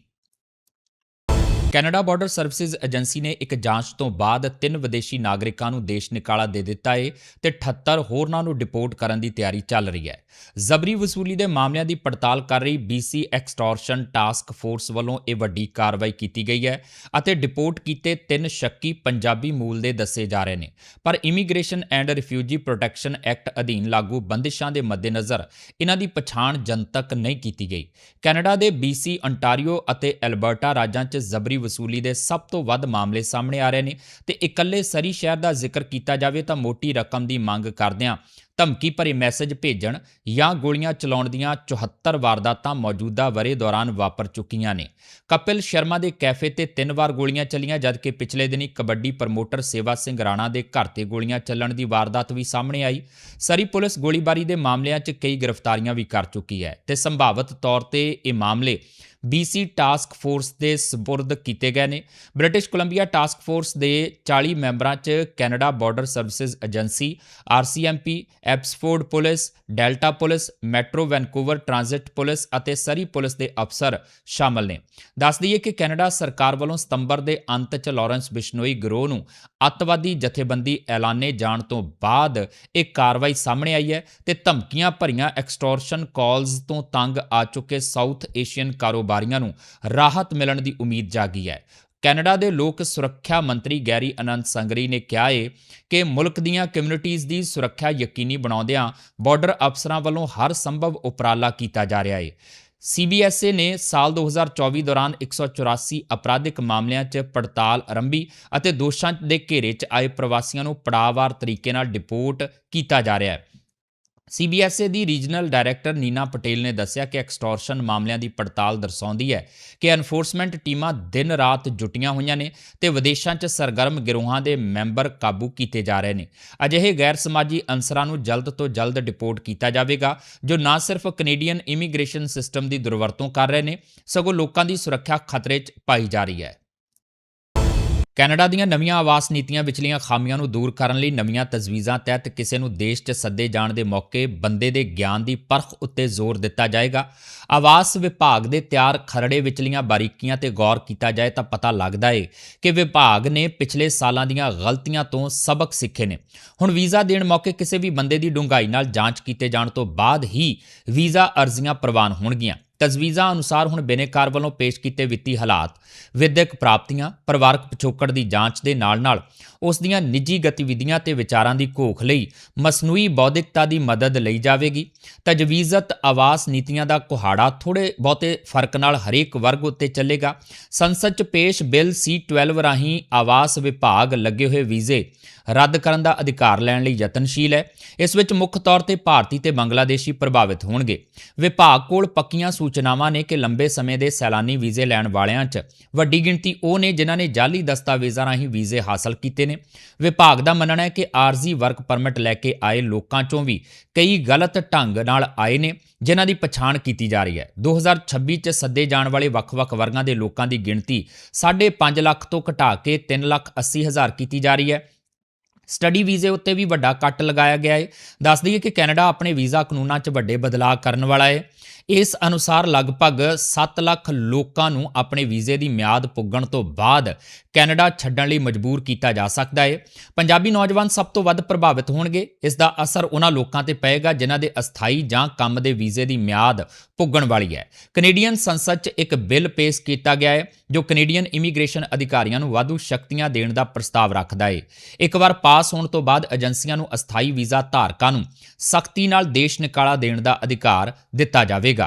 ਕੈਨੇਡਾ ਬਾਰਡਰ ਸਰਵਿਸਿਜ਼ ਏਜੰਸੀ ਨੇ ਇੱਕ ਜਾਂਚ ਤੋਂ ਬਾਅਦ ਤਿੰਨ ਵਿਦੇਸ਼ੀ ਨਾਗਰਿਕਾਂ ਨੂੰ ਦੇਸ਼ ਨਿਕਾਲਾ ਦੇ ਦਿੱਤਾ ਹੈ ਤੇ 78 ਹੋਰਨਾਂ ਨੂੰ ਡਿਪੋਰਟ ਕਰਨ ਦੀ ਤਿਆਰੀ ਚੱਲ ਰਹੀ ਹੈ। ਜ਼ਬਰੀ ਵਸੂਲੀ ਦੇ ਮਾਮਲਿਆਂ ਦੀ ਪੜਤਾਲ ਕਰ ਰਹੀ BC ਐਕਸਟੋਰਸ਼ਨ ਟਾਸਕ ਫੋਰਸ ਵੱਲੋਂ ਇਹ ਵੱਡੀ ਕਾਰਵਾਈ ਕੀਤੀ ਗਈ ਹੈ ਅਤੇ ਡਿਪੋਰਟ ਕੀਤੇ ਤਿੰਨ ਸ਼ੱਕੀ ਪੰਜਾਬੀ ਮੂਲ ਦੇ ਦੱਸੇ ਜਾ ਰਹੇ ਨੇ। ਪਰ immigration and refugee protection act ਅਧੀਨ ਲਾਗੂ ਬੰਦਿਸ਼ਾਂ ਦੇ ਮੱਦੇਨਜ਼ਰ ਇਹਨਾਂ ਦੀ ਪਛਾਣ ਜਨਤਕ ਨਹੀਂ ਕੀਤੀ ਗਈ। ਕੈਨੇਡਾ ਦੇ BC ਅੰਟਾਰੀਓ ਅਤੇ ਐਲਬਰਟਾ ਰਾਜਾਂ 'ਚ ਜ਼ਬਰੀ ਵਸੂਲੀ ਦੇ ਸਭ ਤੋਂ ਵੱਧ ਮਾਮਲੇ ਸਾਹਮਣੇ ਆ ਰਹੇ ਨੇ ਤੇ ਇਕੱਲੇ ਸਰੀ ਸ਼ਹਿਰ ਦਾ ਜ਼ਿਕਰ ਕੀਤਾ ਜਾਵੇ ਤਾਂ ਮੋਟੀ ਰਕਮ ਦੀ ਮੰਗ ਕਰਦਿਆਂ ਧਮਕੀ ਭਰੇ ਮੈਸੇਜ ਭੇਜਣ ਜਾਂ ਗੋਲੀਆਂ ਚਲਾਉਣ ਦੀਆਂ 74 ਵਾਰਦਾਤਾਂ ਮੌਜੂਦਾ ਵਰੇ ਦੌਰਾਨ ਵਾਪਰ ਚੁੱਕੀਆਂ ਨੇ। ਕਪਿਲ ਸ਼ਰਮਾ ਦੇ ਕੈਫੇ ਤੇ ਤਿੰਨ ਵਾਰ ਗੋਲੀਆਂ ਚੱਲੀਆਂ, ਜਦਕਿ ਪਿਛਲੇ ਦਿਨੀ ਕਬੱਡੀ ਪ੍ਰਮੋਟਰ ਸੇਵਾ ਸਿੰਘ ਰਾਣਾ ਦੇ ਘਰ ਤੇ ਗੋਲੀਆਂ ਚੱਲਣ ਦੀ ਵਾਰਦਾਤ ਵੀ ਸਾਹਮਣੇ ਆਈ। ਸਰੀ ਪੁਲਿਸ ਗੋਲੀਬਾਰੀ ਦੇ ਮਾਮਲਿਆਂ 'ਚ ਕਈ ਗ੍ਰਿਫਤਾਰੀਆਂ ਵੀ ਕਰ ਚੁੱਕੀ ਹੈ ਤੇ ਸੰਭਾਵਿਤ ਤੌਰ ਤੇ ਇਹ ਮਾਮਲੇ BC ਟਾਸਕ ਫੋਰਸ ਦੇ ਸਪੁਰਦ ਕੀਤੇ ਗਏ ਨੇ। ਬ੍ਰਿਟਿਸ਼ ਕੋਲੰਬੀਆ ਟਾਸਕ ਫੋਰਸ ਦੇ 40 ਮੈਂਬਰਾਂ 'ਚ Canada border services agency RCMP Abbotsford police, Delta police, Metro Vancouver transit police ਅਤੇ ਸਰੀ ਪੁਲਿਸ ਦੇ ਅਫਸਰ ਸ਼ਾਮਲ ਨੇ। ਦੱਸ ਦਈਏ ਕਿ ਕੈਨੇਡਾ ਸਰਕਾਰ ਵੱਲੋਂ ਸਤੰਬਰ ਦੇ ਅੰਤ 'ਚ ਲਾਰੈਂਸ ਬਿਸ਼ਨੋਈ ਗਰੋਹ ਨੂੰ ਅੱਤਵਾਦੀ ਜਥੇਬੰਦੀ ਐਲਾਨੇ ਜਾਣ ਤੋਂ ਬਾਅਦ ਇਹ ਕਾਰਵਾਈ ਸਾਹਮਣੇ ਆਈ ਹੈ ਤੇ ਧਮਕੀਆਂ ਭਰੀਆਂ ਐਕਸਟੋਰਸ਼ਨ ਕਾਲਸ ਤੋਂ ਤੰਗ ਆ ਚੁੱਕੇ ਸਾਊਥ ਏਸ਼ੀਅਨ ਕਾਰੋਬਾਰੀਆਂ ਨੂੰ ਰਾਹਤ ਮਿਲਣ ਦੀ ਉਮੀਦ ਜਾਗੀ ਹੈ। ਕੈਨੇਡਾ ਦੇ ਲੋਕ ਸੁਰੱਖਿਆ ਮੰਤਰੀ ਗੈਰੀ ਅਨੰਤ ਸੰਗਰੀ ਨੇ ਕਿਹਾ ਏ ਕਿ ਮੁਲਕ ਦੀਆਂ ਕਮਿਊਨਿਟੀਜ਼ ਦੀ ਸੁਰੱਖਿਆ ਯਕੀਨੀ ਬਣਾਉਂਦਿਆਂ ਬਾਰਡਰ ਅਫਸਰਾਂ ਵੱਲੋਂ ਹਰ ਸੰਭਵ ਉਪਰਾਲਾ ਕੀਤਾ ਜਾ ਰਿਹਾ ਹੈ ਸੀਬੀਐਸਏ ਨੇ ਸਾਲ 2024 ਦੌਰਾਨ 184 ਅਪਰਾਧਿਕ ਮਾਮਲਿਆਂ 'ਚ ਪੜਤਾਲ ਆਰੰਭੀ ਅਤੇ ਦੋਸ਼ਾਂ ਦੇ ਘੇਰੇ 'ਚ ਆਏ ਪ੍ਰਵਾਸੀਆਂ ਨੂੰ ਪੜਾਅਵਾਰ ਤਰੀਕੇ ਨਾਲ ਡਿਪੋਰਟ ਕੀਤਾ ਜਾ ਰਿਹਾ ਹੈ ਸੀਬੀਐਸਏ ਦੀ ਰੀਜਨਲ ਡਾਇਰੈਕਟਰ ਨੀਨਾ ਪਟੇਲ ਨੇ ਦੱਸਿਆ ਕਿ ਐਕਸਟੋਰਸ਼ਨ ਮਾਮਲਿਆਂ ਦੀ ਪੜਤਾਲ ਦਰਸਾਉਂਦੀ ਹੈ ਕਿ ਐਨਫੋਰਸਮੈਂਟ ਟੀਮਾਂ ਦਿਨ ਰਾਤ ਜੁਟੀਆਂ ਹੋਈਆਂ ਨੇ ਤੇ ਵਿਦੇਸ਼ਾਂ 'ਚ ਸਰਗਰਮ ਗਿਰੋਹਾਂ ਦੇ ਮੈਂਬਰ ਕਾਬੂ ਕੀਤੇ ਜਾ ਰਹੇ ਨੇ। ਅਜਿਹੇ ਗੈਰ ਸਮਾਜੀ ਅਨਸਰਾਂ ਨੂੰ ਜਲਦ ਤੋਂ ਜਲਦ ਡਿਪੋਰਟ ਕੀਤਾ ਜਾਵੇਗਾ, ਜੋ ਨਾ ਸਿਰਫ ਕੈਨੇਡੀਅਨ ਇਮੀਗ੍ਰੇਸ਼ਨ ਸਿਸਟਮ ਦੀ ਦੁਰਵਰਤੋਂ ਕਰ ਰਹੇ ਨੇ, ਸਗੋਂ ਲੋਕਾਂ ਦੀ ਸੁਰੱਖਿਆ ਖਤਰੇ 'ਚ ਪਾਈ ਜਾ ਰਹੀ ਹੈ। ਕੈਨੇਡਾ ਦੀਆਂ ਨਵੀਆਂ ਆਵਾਸ ਨੀਤੀਆਂ ਵਿਚਲੀਆਂ ਖਾਮੀਆਂ ਨੂੰ ਦੂਰ ਕਰਨ ਲਈ ਨਵੀਆਂ ਤਜਵੀਜ਼ਾਂ ਤਹਿਤ ਕਿਸੇ ਨੂੰ ਦੇਸ਼ 'ਚ ਸੱਦੇ ਜਾਣ ਦੇ ਮੌਕੇ ਬੰਦੇ ਦੇ ਗਿਆਨ ਦੀ ਪਰਖ ਉੱਤੇ ਜ਼ੋਰ ਦਿੱਤਾ ਜਾਏਗਾ। ਆਵਾਸ ਵਿਭਾਗ ਦੇ ਤਿਆਰ ਖਰੜੇ ਵਿਚਲੀਆਂ ਬਾਰੀਕੀਆਂ ਤੇ ਗੌਰ ਕੀਤਾ ਜਾਏ ਤਾਂ ਪਤਾ ਲੱਗਦਾ ਏ ਕਿ ਵਿਭਾਗ ਨੇ ਪਿਛਲੇ ਸਾਲਾਂ ਦੀਆਂ ਗਲਤੀਆਂ ਤੋਂ ਸਬਕ ਸਿੱਖੇ ਨੇ। ਹੁਣ ਵੀਜ਼ਾ ਦੇਣ ਮੌਕੇ ਕਿਸੇ ਵੀ ਬੰਦੇ ਦੀ ਡੂੰਘਾਈ ਨਾਲ ਜਾਂਚ ਕੀਤੇ ਜਾਣ ਤੋਂ ਬਾਅਦ ਹੀ ਵੀਜ਼ਾ ਅਰਜ਼ੀਆਂ ਪ੍ਰਵਾਨ ਹੋਣਗੀਆਂ। ਤਜਵੀਜ਼ਾਂ ਅਨੁਸਾਰ ਹੁਣ ਬਿਨੇਕਾਰ ਵੱਲੋਂ ਪੇਸ਼ ਕੀਤੇ ਵਿੱਤੀ ਹਾਲਾਤ, ਵਿਦਿਅਕ ਪ੍ਰਾਪਤੀਆਂ, ਪਰਿਵਾਰਕ ਪਿਛੋਕੜ ਦੀ ਜਾਂਚ ਦੇ ਨਾਲ-ਨਾਲ ਉਸ ਦੀਆਂ ਨਿੱਜੀ ਗਤੀਵਿਧੀਆਂ ਤੇ ਵਿਚਾਰਾਂ ਦੀ ਘੋਖ ਲਈ ਮਸਨੂਈ ਬੌਧਿਕਤਾ ਦੀ ਮਦਦ ਲਈ ਜਾਵੇਗੀ। ਤਜਵੀਜ਼ਤ ਆਵਾਸ ਨੀਤੀਆਂ ਦਾ ਕੁਹਾੜਾ ਥੋੜੇ ਬਹੁਤੇ ਫ਼ਰਕ ਨਾਲ ਹਰੇਕ ਵਰਗ ਉੱਤੇ ਚੱਲੇਗਾ। ਸੰਸਦ 'ਚ ਪੇਸ਼ ਬਿੱਲ C12 ਰਾਹੀਂ ਆਵਾਸ ਵਿਭਾਗ ਲੱਗੇ ਹੋਏ ਵੀਜ਼ੇ ਰੱਦ ਕਰਨ ਦਾ ਅਧਿਕਾਰ ਲੈਣ ਲਈ ਯਤਨਸ਼ੀਲ ਹੈ। ਇਸ ਵਿੱਚ ਮੁੱਖ ਤੌਰ ਤੇ ਭਾਰਤੀ ਤੇ ਬੰਗਲਾਦੇਸ਼ੀ ਪ੍ਰਭਾਵਿਤ ਹੋਣਗੇ। ਵਿਭਾਗ ਕੋਲ ਪੱਕੀਆਂ ਸੂਚਨਾਵਾਂ ਨੇ ਕਿ ਲੰਬੇ ਸਮੇਂ ਦੇ ਸੈਲਾਨੀ ਵੀਜ਼ੇ ਲੈਣ ਵਾਲਿਆਂ 'ਚ ਵੱਡੀ ਗਿਣਤੀ ਉਹ ਨੇ ਜਿਨ੍ਹਾਂ ਨੇ ਜਾਅਲੀ ਦਸਤਾਵੇਜ਼ਾਂ ਰਾਹੀਂ ਵੀਜ਼ੇ ਹਾਸਲ ਕੀਤੇ ਨੇ। ਵਿਭਾਗ ਦਾ ਮੰਨਣਾ ਹੈ ਕਿ ਆਰਜ਼ੀ ਵਰਕ ਪਰਮਿਟ ਲੈ ਕੇ ਆਏ ਲੋਕਾਂ 'ਚੋਂ ਵੀ ਕਈ ਗਲਤ ਢੰਗ ਨਾਲ ਆਏ ਨੇ, ਜਿਨ੍ਹਾਂ ਦੀ ਪਛਾਣ ਕੀਤੀ ਜਾ ਰਹੀ ਹੈ। 2026 'ਚ ਸੱਦੇ ਜਾਣ ਵਾਲੇ ਵੱਖ-ਵੱਖ ਵਰਗਾਂ ਦੇ ਲੋਕਾਂ ਦੀ ਗਿਣਤੀ 5.5 ਲੱਖ ਤੋਂ ਘਟਾ ਕੇ 3 ਲੱਖ 80 ਹਜ਼ਾਰ ਕੀਤੀ ਜਾ ਰਹੀ ਹੈ। ਸਟੱਡੀ ਵੀਜ਼ੇ ਉੱਤੇ ਵੀ ਵੱਡਾ ਕੱਟ ਲਗਾਇਆ ਗਿਆ ਹੈ ਦੱਸ ਦਈਏ ਕਿ ਕੈਨੇਡਾ ਆਪਣੇ ਵੀਜ਼ਾ ਕਾਨੂੰਨਾਂ 'ਚ ਵੱਡੇ ਬਦਲਾਅ ਕਰਨ ਵਾਲਾ ਹੈ ਇਸ ਅਨੁਸਾਰ ਲਗਭਗ 7 ਲੱਖ ਲੋਕਾਂ ਨੂੰ ਆਪਣੇ ਵੀਜ਼ੇ ਦੀ ਮਿਆਦ ਪੁੱਗਣ ਤੋਂ ਬਾਅਦ ਕੈਨੇਡਾ ਛੱਡਣ ਲਈ ਮਜਬੂਰ ਕੀਤਾ ਜਾ ਸਕਦਾ ਹੈ ਪੰਜਾਬੀ ਨੌਜਵਾਨ ਸਭ ਤੋਂ ਵੱਧ ਪ੍ਰਭਾਵਿਤ ਹੋਣਗੇ। ਇਸ ਦਾ ਅਸਰ ਉਹਨਾਂ ਲੋਕਾਂ ਤੇ ਪਏਗਾ ਜਿਨ੍ਹਾਂ ਦੇ ਅਸਥਾਈ ਜਾਂ ਕੰਮ ਦੇ ਵੀਜ਼ੇ ਦੀ ਮਿਆਦ ਪੁੱਗਣ ਵਾਲੀ ਹੈ। ਕੈਨੇਡੀਅਨ ਸੰਸਦ 'ਚ ਇੱਕ ਬਿੱਲ ਪੇਸ਼ ਕੀਤਾ ਗਿਆ ਹੈ ਜੋ ਕੈਨੇਡੀਅਨ ਇਮੀਗ੍ਰੇਸ਼ਨ ਅਧਿਕਾਰੀਆਂ ਨੂੰ ਵਾਧੂ ਸ਼ਕਤੀਆਂ ਦੇਣ ਦਾ ਪ੍ਰਸਤਾਵ ਰੱਖਦਾ ਹੈ ਇੱਕ ਵਾਰ ਪਾਸ ਹੋਣ ਤੋਂ ਬਾਅਦ ਏਜੰਸੀਆਂ ਨੂੰ ਅਸਥਾਈ ਵੀਜ਼ਾ ਧਾਰਕਾਂ ਨੂੰ ਸਖਤੀ ਨਾਲ ਦੇਸ਼ ਨਿਕਾਲਾ ਦੇਣ ਦਾ ਅਧਿਕਾਰ ਦਿੱਤਾ ਜਾਵੇਗਾ।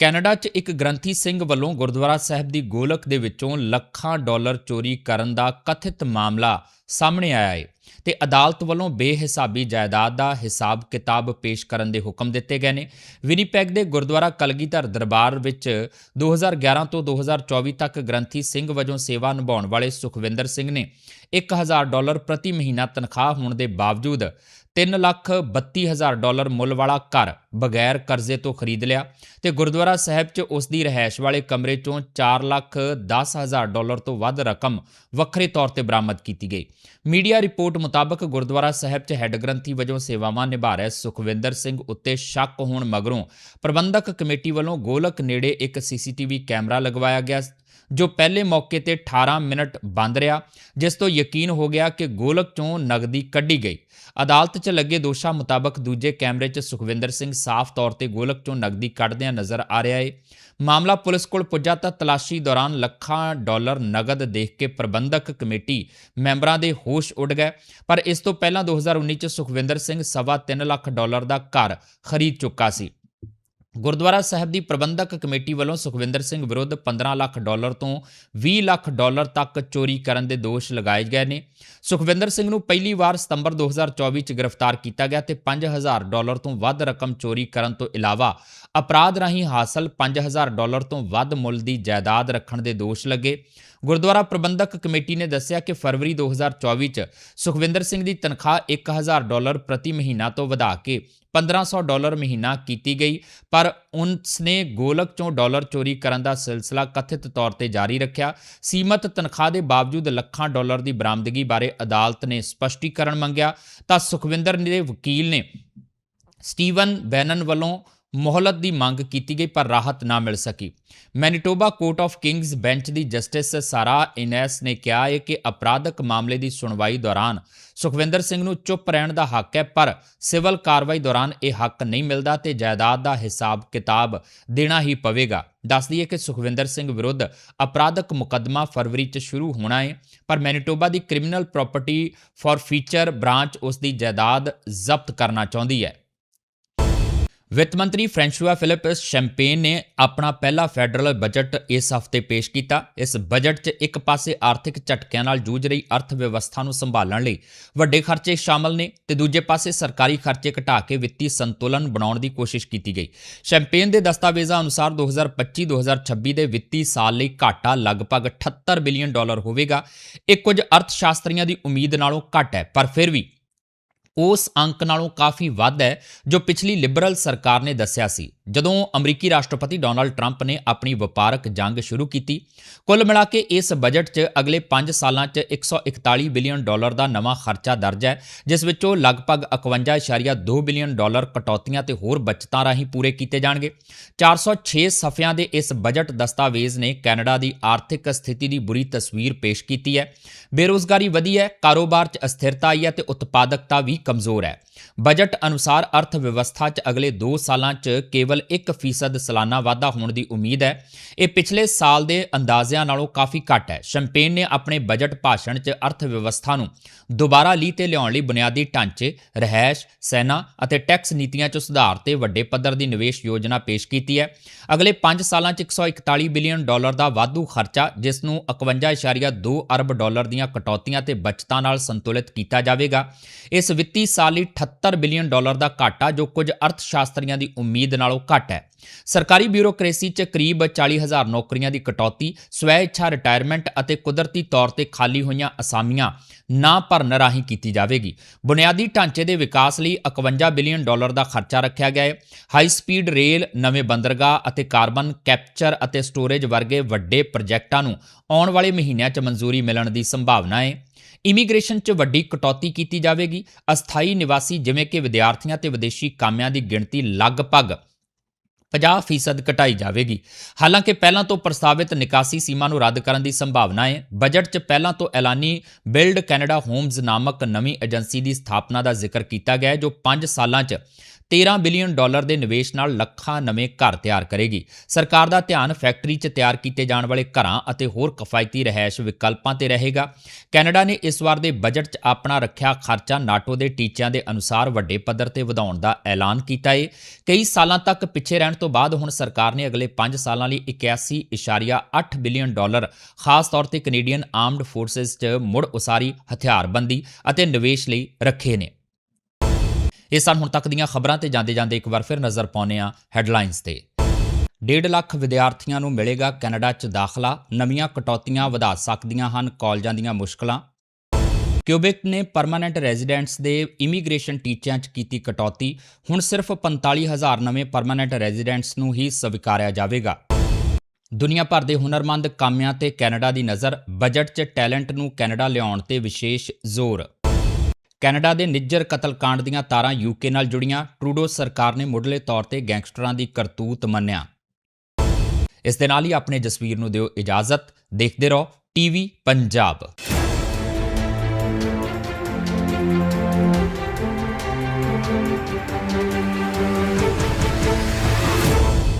ਕੈਨੇਡਾ 'ਚ ਇੱਕ ਗ੍ਰੰਥੀ ਸਿੰਘ ਵੱਲੋਂ ਗੁਰਦੁਆਰਾ ਸਾਹਿਬ ਦੀ ਗੋਲਕ ਦੇ ਵਿੱਚੋਂ ਲੱਖਾਂ ਡਾਲਰ ਚੋਰੀ ਕਰਨ ਦਾ ਕਥਿਤ ਮਾਮਲਾ ਸਾਹਮਣੇ ਆਇਆ ਹੈ ਤੇ ਅਦਾਲਤ ਵੱਲੋਂ ਬੇਹਿਸਾਬੀ ਜਾਇਦਾਦ ਦਾ ਹਿਸਾਬ ਕਿਤਾਬ ਪੇਸ਼ ਕਰਨ ਦੇ ਹੁਕਮ ਦਿੱਤੇ ਗਏ ਨੇ। ਵਿਨੀਪੈਗ ਦੇ ਗੁਰਦੁਆਰਾ ਕਲਗੀਧਰ ਦਰਬਾਰ ਵਿੱਚ 2011 ਤੋਂ 2024 ਤੱਕ ਗ੍ਰੰਥੀ ਸਿੰਘ ਵਜੋਂ ਸੇਵਾ ਨਿਭਾਉਣ ਵਾਲੇ ਸੁਖਵਿੰਦਰ ਸਿੰਘ ਨੇ 1000 ਡਾਲਰ ਪ੍ਰਤੀ ਮਹੀਨਾ ਤਨਖਾਹ ਹੋਣ ਦੇ ਬਾਵਜੂਦ 3 ਲੱਖ 32 ਹਜ਼ਾਰ ਡਾਲਰ ਮੁੱਲ ਵਾਲਾ ਘਰ ਬਗੈਰ ਕਰਜ਼ੇ ਤੋਂ ਖਰੀਦ ਲਿਆ ਤੇ ਗੁਰਦੁਆਰਾ ਸਾਹਿਬ 'ਚ ਉਸ ਦੀ ਰਹਿائش ਵਾਲੇ ਕਮਰੇ 'ਚੋਂ 4 ਲੱਖ 10 ਹਜ਼ਾਰ ਡਾਲਰ ਤੋਂ ਵੱਧ ਰਕਮ ਵੱਖਰੇ ਤੌਰ ਤੇ ਬਰਾਮਦ ਕੀਤੀ ਗਈ। ਮੀਡੀਆ ਰਿਪੋਰਟ ਮੁਤਾਬਕ ਗੁਰਦੁਆਰਾ ਸਾਹਿਬ 'ਚ ਹੈੱਡ ਗ੍ਰੰਥੀ ਵਜੋਂ ਸੇਵਾਵਾਂ ਨਿਭਾ ਰਹੇ ਸੁਖਵਿੰਦਰ ਸਿੰਘ ਉੱਤੇ ਸ਼ੱਕ ਹੋਣ ਮਗਰੋਂ ਪ੍ਰਬੰਧਕ ਕਮੇਟੀ ਵੱਲੋਂ ਗੋਲਕ ਨੇੜੇ ਇੱਕ ਸੀਸੀਟੀਵੀ ਕੈਮਰਾ ਲਗਵਾਇਆ ਗਿਆ ਜੋ ਪਹਿਲੇ ਮੌਕੇ ਤੇ 18 ਮਿੰਟ ਬੰਦ ਰਿਹਾ, ਜਿਸ ਤੋਂ ਯਕੀਨ ਹੋ ਗਿਆ ਕਿ ਗੋਲਕ ਚੋਂ ਨਗਦੀ ਕੱਢੀ ਗਈ। ਅਦਾਲਤ 'ਚ ਲੱਗੇ ਦੋਸ਼ਾਂ ਮੁਤਾਬਕ ਦੂਜੇ ਕੈਮਰੇ 'ਚ ਸੁਖਵਿੰਦਰ ਸਿੰਘ ਸਾਫ਼ ਤੌਰ ਤੇ ਗੋਲਕ ਚੋਂ ਨਗਦੀ ਕੱਢਦਿਆਂ ਨਜ਼ਰ ਆ ਰਿਹਾ ਏ। ਮਾਮਲਾ ਪੁਲਿਸ ਕੋਲ ਪੁੱਜਾ ਤਾਂ ਤਲਾਸ਼ੀ ਦੌਰਾਨ ਲੱਖਾਂ ਡਾਲਰ ਨਗਦ ਦੇਖ ਕੇ ਪ੍ਰਬੰਧਕ ਕਮੇਟੀ ਮੈਂਬਰਾਂ ਦੇ ਹੋਸ਼ ਉੱਡ ਗਏ, ਪਰ ਇਸ ਤੋਂ ਪਹਿਲਾਂ 2019 'ਚ ਸੁਖਵਿੰਦਰ ਸਿੰਘ ਸਵਾ ਤਿੰਨ ਲੱਖ ਡਾਲਰ ਦਾ ਘਰ ਖਰੀਦ ਚੁੱਕਾ ਸੀ। ਗੁਰਦੁਆਰਾ ਸਾਹਿਬ ਦੀ ਪ੍ਰਬੰਧਕ ਕਮੇਟੀ ਵੱਲੋਂ ਸੁਖਵਿੰਦਰ ਸਿੰਘ ਵਿਰੁੱਧ 15 ਲੱਖ ਡਾਲਰ ਤੋਂ 20 ਲੱਖ ਡਾਲਰ ਤੱਕ ਚੋਰੀ ਕਰਨ ਦੇ ਦੋਸ਼ ਲਗਾਏ ਗਏ ਨੇ। ਸੁਖਵਿੰਦਰ ਸਿੰਘ ਨੂੰ ਪਹਿਲੀ ਵਾਰ ਸਤੰਬਰ 2024 ਚ ਗ੍ਰਿਫਤਾਰ ਕੀਤਾ ਗਿਆ ਤੇ 5000 ਡਾਲਰ ਤੋਂ ਵੱਧ ਰਕਮ ਚੋਰੀ ਕਰਨ ਤੋਂ ਇਲਾਵਾ ਅਪਰਾਧ ਰਾਹੀਂ ਹਾਸਲ 5000 ਡਾਲਰ ਤੋਂ ਵੱਧ ਮੁੱਲ ਦੀ ਜਾਇਦਾਦ ਰੱਖਣ ਦੇ ਦੋਸ਼ ਲੱਗੇ। ਗੁਰਦੁਆਰਾ ਪ੍ਰਬੰਧਕ ਕਮੇਟੀ ਨੇ ਦੱਸਿਆ ਕਿ ਫਰਵਰੀ 2024 ਚ ਸੁਖਵਿੰਦਰ ਸਿੰਘ ਦੀ ਤਨਖਾਹ 1000 ਡਾਲਰ ਪ੍ਰਤੀ ਮਹੀਨਾ ਤੋਂ ਵਧਾ ਕੇ 1500 ਡਾਲਰ ਮਹੀਨਾ ਕੀਤੀ ਗਈ, ਪਰ ਉਸ ਨੇ ਗੋਲਕ ਚੋਂ ਡਾਲਰ ਚੋਰੀ ਕਰਨ ਦਾ ਸਿਲਸਿਲਾ ਕਥਿਤ ਤੌਰ ਤੇ ਜਾਰੀ ਰੱਖਿਆ। ਸੀਮਤ ਤਨਖਾਹ ਦੇ ਬਾਵਜੂਦ ਲੱਖਾਂ ਡਾਲਰ ਦੀ ਬਰਾਮਦਗੀ ਬਾਰੇ ਅਦਾਲਤ ਨੇ ਸਪਸ਼ਟੀਕਰਨ ਮੰਗਿਆ। ਤਾਂ ਸੁਖਵਿੰਦਰ ਦੇ ਵਕੀਲ ਨੇ ਸਟੀਵਨ ਬੈਨਨ ਵੱਲੋਂ ਮੋਹਲਤ ਦੀ ਮੰਗ ਕੀਤੀ ਗਈ ਪਰ ਰਾਹਤ ਨਾ ਮਿਲ ਸਕੀ। Manitoba court of King's bench the justice Sarah Inness ਨੇ ਕਿਹਾ ਹੈ ਕਿ ਅਪਰਾਧਕ ਮਾਮਲੇ ਦੀ ਸੁਣਵਾਈ ਦੌਰਾਨ ਸੁਖਵਿੰਦਰ ਸਿੰਘ ਨੂੰ ਚੁੱਪ ਰਹਿਣ ਦਾ ਹੱਕ ਹੈ, ਪਰ ਸਿਵਲ ਕਾਰਵਾਈ ਦੌਰਾਨ ਇਹ ਹੱਕ ਨਹੀਂ ਮਿਲਦਾ ਤੇ ਜਾਇਦਾਦ ਦਾ ਹਿਸਾਬ ਕਿਤਾਬ ਦੇਣਾ ਹੀ ਪਵੇਗਾ। ਦੱਸਦੀ ਹੈ ਕਿ ਸੁਖਵਿੰਦਰ ਸਿੰਘ ਵਿਰੁੱਧ ਅਪਰਾਧਕ ਮੁਕੱਦਮਾ ਫਰਵਰੀ 'ਚ ਸ਼ੁਰੂ ਹੋਣਾ ਹੈ, ਪਰ ਮੈਨੀਟੋਬਾ ਦੀ criminal property forfeiture branch ਉਸ ਦੀ ਜਾਇਦਾਦ ਜ਼ਬਤ ਕਰਨਾ ਚਾਹੁੰਦੀ ਹੈ। ਵਿੱਤ ਮੰਤਰੀ ਫ੍ਰੈਂਸ਼ੂਆ ਫਿਲਿਪਸ ਸ਼ੈਂਪੇਨ ਨੇ ਆਪਣਾ ਪਹਿਲਾ ਫੈਡਰਲ ਬਜਟ ਇਸ ਹਫ਼ਤੇ ਪੇਸ਼ ਕੀਤਾ। ਇਸ ਬਜਟ 'ਚ ਇੱਕ ਪਾਸੇ ਆਰਥਿਕ ਝਟਕਿਆਂ ਨਾਲ ਜੂਝ ਰਹੀ ਅਰਥ ਵਿਵਸਥਾ ਨੂੰ ਸੰਭਾਲਣ ਲਈ ਵੱਡੇ ਖਰਚੇ ਸ਼ਾਮਲ ਨੇ ਤੇ ਦੂਜੇ ਪਾਸੇ ਸਰਕਾਰੀ ਖਰਚੇ ਘਟਾ ਕੇ ਵਿੱਤੀ ਸੰਤੁਲਨ ਬਣਾਉਣ ਦੀ ਕੋਸ਼ਿਸ਼ ਕੀਤੀ ਗਈ। ਸ਼ੈਂਪੇਨ ਦੇ ਦਸਤਾਵੇਜ਼ਾਂ ਅਨੁਸਾਰ 2025-2026 ਦੇ ਵਿੱਤੀ ਸਾਲ ਲਈ ਘਾਟਾ ਲਗਭਗ 78 ਬਿਲੀਅਨ ਡਾਲਰ ਹੋਵੇਗਾ। ਇਹ ਕੁਝ ਅਰਥਸ਼ਾਸਤਰੀਆਂ ਦੀ ਉਮੀਦ ਨਾਲੋਂ ਘੱਟ ਹੈ, ਪਰ ਫਿਰ ਵੀ ਉਸ ਅੰਕ ਨਾਲੋਂ ਕਾਫੀ ਵੱਧ ਹੈ, ਜੋ ਪਿਛਲੀ ਲਿਬਰਲ ਸਰਕਾਰ ਨੇ ਦੱਸਿਆ ਸੀ। ਜਦੋਂ ਅਮਰੀਕੀ ਰਾਸ਼ਟਰਪਤੀ ਡੋਨਾਲਡ ਟਰੰਪ ਨੇ ਆਪਣੀ ਵਪਾਰਕ ਜੰਗ ਸ਼ੁਰੂ ਕੀਤੀ, ਕੁੱਲ ਮਿਲਾ ਕੇ ਇਸ ਬਜਟ 'ਚ ਅਗਲੇ 5 ਸਾਲਾਂ 'ਚ 141 ਬਿਲੀਅਨ ਡਾਲਰ ਦਾ ਨਵਾਂ ਖਰਚਾ ਦਰਜ ਹੈ, ਜਿਸ ਵਿੱਚੋਂ ਲਗਭਗ 51.2 ਬਿਲੀਅਨ ਡਾਲਰ ਕਟੌਤੀਆਂ ਤੇ ਹੋਰ ਬਚਤਾਂ ਰਾਹੀਂ ਪੂਰੇ ਕੀਤੇ ਜਾਣਗੇ। 406 ਸਫ਼ਿਆਂ ਦੇ ਇਸ ਬਜਟ ਦਸਤਾਵੇਜ਼ ਨੇ ਕੈਨੇਡਾ ਦੀ ਆਰਥਿਕ ਸਥਿਤੀ ਦੀ ਬੁਰੀ ਤਸਵੀਰ ਪੇਸ਼ ਕੀਤੀ ਹੈ। ਬੇਰੋਜ਼ਗਾਰੀ ਵਧੀ ਹੈ ਕਾਰੋਬਾਰ 'ਚ ਅਸਥਿਰਤਾ ਆਈ ਹੈ ਤੇ ਉਤਪਾਦਕਤਾ ਵੀ ਕਮਜ਼ੋਰ ਹੈ। ਬਜਟ ਅਨੁਸਾਰ ਅਰਥ ਵਿਵਸਥਾ 'ਚ ਅਗਲੇ 2 ਸਾਲਾਂ 'ਚ ਕੇਵਲ 1% ਸਾਲਾਨਾ ਵਾਧਾ ਹੋਣ ਦੀ ਉਮੀਦ ਹੈ। ਇਹ ਪਿਛਲੇ ਸਾਲ ਦੇ ਅੰਦਾਜ਼ਿਆਂ ਨਾਲੋਂ ਕਾਫੀ ਘੱਟ ਹੈ। ਸ਼ੈਂਪੇਨ ਨੇ ਆਪਣੇ ਬਜਟ ਭਾਸ਼ਣ 'ਚ ਅਰਥ ਵਿਵਸਥਾ ਨੂੰ ਦੁਬਾਰਾ ਲੀ ਤੇ ਲਿਆਉਣ ਲਈ ਬੁਨਿਆਦੀ ਢਾਂਚੇ, ਰਹਿائش, ਸੈਨਾ ਅਤੇ ਟੈਕਸ ਨੀਤੀਆਂ 'ਚ ਸੁਧਾਰ ਤੇ ਵੱਡੇ ਪੱਧਰ ਦੀ ਨਿਵੇਸ਼ ਯੋਜਨਾ ਪੇਸ਼ ਕੀਤੀ ਹੈ। ਅਗਲੇ 5 ਸਾਲਾਂ 'ਚ 141 ਬਿਲੀਅਨ ਡਾਲਰ ਦਾ ਵਾਧੂ ਖਰਚਾ ਜਿਸ ਨੂੰ 51.2 ਅਰਬ ਡਾਲਰ ਦੀਆਂ ਕਟੌਤੀਆਂ ਤੇ ਬਚਤਾਂ ਨਾਲ ਸੰਤੁਲਿਤ ਕੀਤਾ ਜਾਵੇਗਾ। ਇਸ ਵਿੱਤੀ ਸਾਲ ਲਈ 78 ਬਿਲੀਅਨ ਡਾਲਰ ਦਾ ਘਾਟਾ, ਜੋ ਕੁਝ ਅਰਥ ਸ਼ਾਸਤਰੀਆਂ ਦੀ ਉਮੀਦ ਨਾਲੋਂ ਘੱਟ ਹੈ। ਸਰਕਾਰੀ ਬਿਊਰੋਕ੍ਰੇਸੀ 'ਚ ਕਰੀਬ 40000 ਨੌਕਰੀਆਂ ਦੀ ਕਟੌਤੀ ਸਵੈ ਇੱਛਾ ਰਿਟਾਇਰਮੈਂਟ ਅਤੇ ਕੁਦਰਤੀ ਤੌਰ ਤੇ ਖਾਲੀ ਹੋਈਆਂ ਅਸਾਮੀਆਂ ਨਾ ਭਰਨ ਰਾਹੀਂ ਕੀਤੀ ਜਾਵੇਗੀ। ਬੁਨਿਆਦੀ ਢਾਂਚੇ ਦੇ ਵਿਕਾਸ ਲਈ 51 ਬਿਲੀਅਨ ਡਾਲਰ ਦਾ ਖਰਚਾ ਰੱਖਿਆ ਗਿਆ ਹੈ। ਹਾਈ ਸਪੀਡ ਰੇਲ, ਨਵੇਂ ਬੰਦਰਗਾਹ ਅਤੇ ਕਾਰਬਨ ਕੈਪਚਰ ਅਤੇ ਸਟੋਰੇਜ ਵਰਗੇ ਵੱਡੇ ਪ੍ਰੋਜੈਕਟਾਂ ਨੂੰ ਆਉਣ ਵਾਲੇ ਮਹੀਨਿਆਂ 'ਚ ਮਨਜ਼ੂਰੀ ਮਿਲਣ ਦੀ ਸੰਭਾਵਨਾ ਹੈ। ਇਮੀਗ੍ਰੇਸ਼ਨ 'ਚ ਵੱਡੀ ਕਟੌਤੀ ਕੀਤੀ ਜਾਵੇਗੀ। ਅਸਥਾਈ ਨਿਵਾਸੀ ਜਿਵੇਂ ਕਿ ਵਿਦਿਆਰਥੀਆਂ ਤੇ ਵਿਦੇਸ਼ੀ ਕਾਮਿਆਂ ਦੀ ਗਿਣਤੀ ਲਗਭਗ 50% ਘਟਾਈ ਜਾਵੇਗੀ। ਹਾਲਾਂਕਿ ਪਹਿਲਾਂ ਤੋਂ ਪ੍ਰਸਤਾਵਿਤ ਨਿਕਾਸੀ ਸੀਮਾ ਨੂੰ ਰੱਦ ਕਰਨ ਦੀ ਸੰਭਾਵਨਾ ਹੈ। ਬਜਟ 'ਚ ਪਹਿਲਾਂ ਤੋਂ ਐਲਾਨੀ ਬਿਲਡ ਕੈਨੇਡਾ ਹੋਮਜ਼ ਨਾਮਕ ਨਵੀਂ ਏਜੰਸੀ ਦੀ ਸਥਾਪਨਾ ਦਾ ਜ਼ਿਕਰ ਕੀਤਾ ਗਿਆ ਹੈ, ਜੋ 5 ਸਾਲਾਂ 'ਚ 13 ਬਿਲੀਅਨ ਡਾਲਰ ਦੇ ਨਿਵੇਸ਼ ਨਾਲ ਲੱਖਾਂ ਨਵੇਂ ਘਰ ਤਿਆਰ ਕਰੇਗੀ। ਸਰਕਾਰ ਦਾ ਧਿਆਨ ਫੈਕਟਰੀ 'ਚ ਤਿਆਰ ਕੀਤੇ ਜਾਣ ਵਾਲੇ ਘਰਾਂ ਅਤੇ ਹੋਰ ਕਿਫਾਇਤੀ ਰਹਿائش ਵਿਕਲਪਾਂ ਤੇ ਰਹੇਗਾ। ਕੈਨੇਡਾ ਨੇ ਇਸ ਵਾਰ ਦੇ ਬਜਟ 'ਚ ਆਪਣਾ ਰੱਖਿਆ ਖਰਚਾ ਨਾਟੋ ਦੇ ਟੀਚਿਆਂ ਦੇ ਅਨੁਸਾਰ ਵੱਡੇ ਪੱਧਰ ਤੇ ਵਧਾਉਣ ਦਾ ਐਲਾਨ ਕੀਤਾ ਹੈ ਕਈ ਸਾਲਾਂ ਤੱਕ ਪਿੱਛੇ ਰਹਿਣ ਤੋਂ ਬਾਅਦ ਹੁਣ ਸਰਕਾਰ ਨੇ ਅਗਲੇ 5 ਸਾਲਾਂ ਲਈ 81.8 ਬਿਲੀਅਨ ਡਾਲਰ, ਖਾਸ ਤੌਰ ਤੇ ਕੈਨੇਡੀਅਨ ਆਰਮਡ ਫੋਰਸਸ 'ਚ ਮੁੜ ਉਸਾਰੀ ਹਥਿਆਰਬੰਦੀ ਅਤੇ ਨਿਵੇਸ਼ ਲਈ ਰੱਖੇ ਨੇ। ਇਹ ਸਨ ਹੁਣ ਤੱਕ ਦੀਆਂ ਖਬਰਾਂ ਤੇ ਜਾਂਦੇ ਜਾਂਦੇ ਇੱਕ ਵਾਰ ਫਿਰ ਨਜ਼ਰ ਪਾਉਂਦੇ ਆ ਹੈਡਲਾਈਨਸ ਤੇ। 1.5 ਲੱਖ ਵਿਦਿਆਰਥੀਆਂ ਨੂੰ ਮਿਲੇਗਾ ਕੈਨੇਡਾ 'ਚ ਦਾਖਲਾ, ਨਵੀਆਂ ਕਟੌਤੀਆਂ ਵਧਾ ਸਕਦੀਆਂ ਹਨ ਕਾਲਜਾਂ ਦੀਆਂ ਮੁਸ਼ਕਲਾਂ। ਕਿਊਬਿਕ ਨੇ ਪਰਮਾਨੈਂਟ ਰੈਜ਼ੀਡੈਂਟਸ ਦੇ ਇਮੀਗ੍ਰੇਸ਼ਨ ਟੀਚਿਆਂ 'ਚ ਕੀਤੀ ਕਟੌਤੀ, ਹੁਣ ਸਿਰਫ 45000 ਨਵੇਂ ਪਰਮਾਨੈਂਟ ਰੈਜ਼ੀਡੈਂਟਸ ਨੂੰ ਹੀ ਸਵੀਕਾਰਿਆ ਜਾਵੇਗਾ। ਦੁਨੀਆ ਭਰ ਦੇ ਹੁਨਰਮੰਦ ਕਾਮਿਆਂ ਤੇ ਕੈਨੇਡਾ ਦੀ ਨਜ਼ਰ, ਬਜਟ 'ਚ ਟੈਲੈਂਟ ਨੂੰ ਕੈਨੇਡਾ ਲਿਆਉਣ ਤੇ ਵਿਸ਼ੇਸ਼ ਜ਼ੋਰ। ਕੈਨੇਡਾ ਦੇ ਨਿੱਜਰ ਕਤਲकांड ਦੀਆਂ ਤਾਰਾਂ ਯੂਕੇ ਨਾਲ ਜੁੜੀਆਂ। ਟਰੂਡੋ ਸਰਕਾਰ ਨੇ ਮੁੱਢਲੇ ਤੌਰ ਤੇ ਗੈਂਗਸਟਰਾਂ ਦੀ ਕਰਤੂਤ ਮੰਨਿਆ। ਇਸ ਦੇ ਨਾਲ ਹੀ ਆਪਣੇ ਜਸਵੀਰ ਨੂੰ ਦਿਓ ਇਜਾਜ਼ਤ। ਦੇਖਦੇ ਰਹੋ, ਟੀਵੀ ਪੰਜਾਬ।